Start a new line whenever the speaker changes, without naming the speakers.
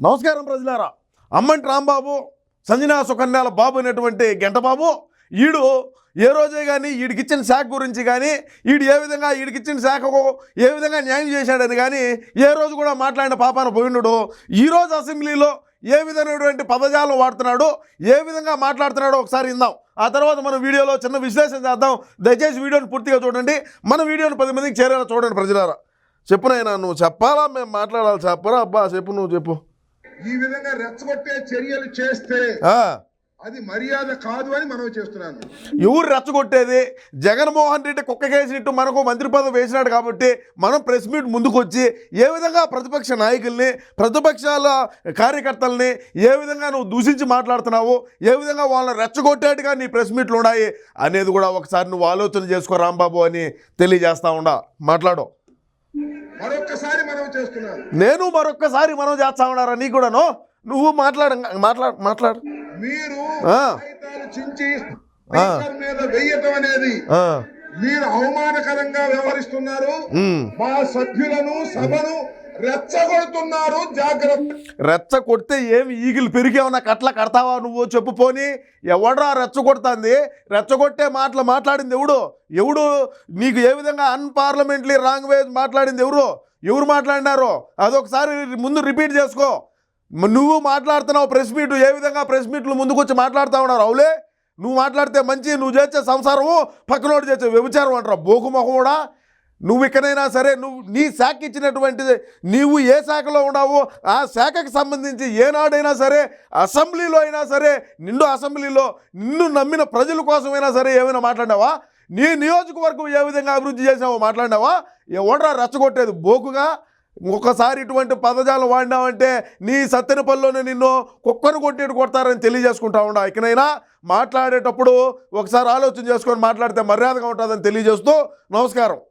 నమస్కారం ప్రజలారా. అమ్మంటి రాంబాబు సంజనా సుకన్యాల బాబు అనేటువంటి గంటబాబు ఈడు ఏ రోజే కానీ వీడికిచ్చిన శాఖ గురించి కానీ వీడు ఏ విధంగా వీడికిచ్చిన శాఖకు ఏ విధంగా న్యాయం చేశాడని కానీ ఏ రోజు కూడా మాట్లాడిన పాపాన పోయిండు ఈరోజు అసెంబ్లీలో ఏ విధమైనటువంటి పదజాలం వాడుతున్నాడు ఏ విధంగా మాట్లాడుతున్నాడో ఒకసారి ఇందాం ఆ తర్వాత మనం వీడియోలో చిన్న విశ్లేషణ చేద్దాం. దయచేసి వీడియోని పూర్తిగా చూడండి. మన వీడియోని పది మందికి చేరేలా చూడండి ప్రజలారా. చెప్పునైనా నువ్వు చెప్పాలా? మేము మాట్లాడాలి. చెప్పరా? అబ్బా చెప్పు నువ్వు చెప్పు.
ఈ విధంగా రెచ్చగొట్టే చర్యలు చేస్తే అది మర్యాద కాదు అని మనం చేస్తున్నాను.
ఎవరు రెచ్చగొట్టేది? జగన్మోహన్ రెడ్డి కుక్క కేసినట్టు మనకు మంత్రి పదవి వేసినాడు కాబట్టి మనం ప్రెస్ మీట్ ముందుకు వచ్చి ఏ విధంగా ప్రతిపక్ష నాయకుల్ని ప్రతిపక్షాల కార్యకర్తల్ని ఏ విధంగా నువ్వు దూషించి మాట్లాడుతున్నావు ఏ విధంగా వాళ్ళని రెచ్చగొట్టేట్టుగా నీ ప్రెస్ మీట్లు ఉన్నాయి అనేది కూడా ఒకసారి నువ్వు ఆలోచన చేసుకో రాంబాబు అని తెలియజేస్తా ఉండా. మాట్లాడు.
మరొక్కసారి మనం చేస్తున్నాను.
నేను మరొక్కసారి మనం చేస్తా ఉన్నారా? నీ కూడాను? నువ్వు మాట్లాడు మాట్లాడు మాట్లాడు.
మీరు చించి మీద వెయ్యటం అనేది మీరు అవమానకరంగా వ్యవహరిస్తున్నారు. మా సభ్యులను సభను రెచ్చగొడుతున్నారు జాగ్రత్త.
రెచ్చ కొడితే ఏమి ఈగిలు పెరిగేమన్నా కట్ల కడతావా నువ్వు చెప్పు పోని. ఎవడరా రెచ్చ కొడుతుంది రెచ్చగొట్టే మాటలు మాట్లాడింది ఎవడు? ఎవడు నీకు ఏ విధంగా అన్పార్లమెంటరీ లాంగ్వేజ్ మాట్లాడింది ఎవరు? ఎవరు మాట్లాడినారో? అదొకసారి ముందు రిపీట్ చేసుకో. నువ్వు మాట్లాడుతున్నావు ప్రెస్ మీట్లు ఏ విధంగా ప్రెస్ మీట్లు ముందుకు వచ్చి మాట్లాడుతూ ఉన్నారు అవులే? నువ్వు మాట్లాడితే మంచి నువ్వు చేసే సంసారము పక్కనోడు చేసే వ్యభిచారం అంటారు? బోకు కూడా? నువ్వు ఇక్కడైనా సరే నువ్వు నీ శాఖ ఇచ్చినటువంటిది నీవు ఏ శాఖలో ఉన్నావో ఆ శాఖకు సంబంధించి ఏనాడైనా సరే అసెంబ్లీలో అయినా సరే నిండు అసెంబ్లీలో నిన్ను నమ్మిన ప్రజల కోసమైనా సరే ఏమైనా మాట్లాడావా నీ నియోజకవర్గం ఏ విధంగా అభివృద్ధి చేసావో మాట్లాడినావా? ఎవడరా రెచ్చగొట్టేది బోకుగా? ఒక్కసారి ఇటువంటి పదజాలం వాడినావంటే నీ సత్తెనపల్లిలోనే నిన్ను కుక్కను కొట్టేటు కొడతారని తెలియజేసుకుంటా ఉండా ఇకనైనా మాట్లాడేటప్పుడు ఒకసారి ఆలోచన చేసుకొని మాట్లాడితే మర్యాదగా ఉంటుందని తెలియజేస్తూ నమస్కారం.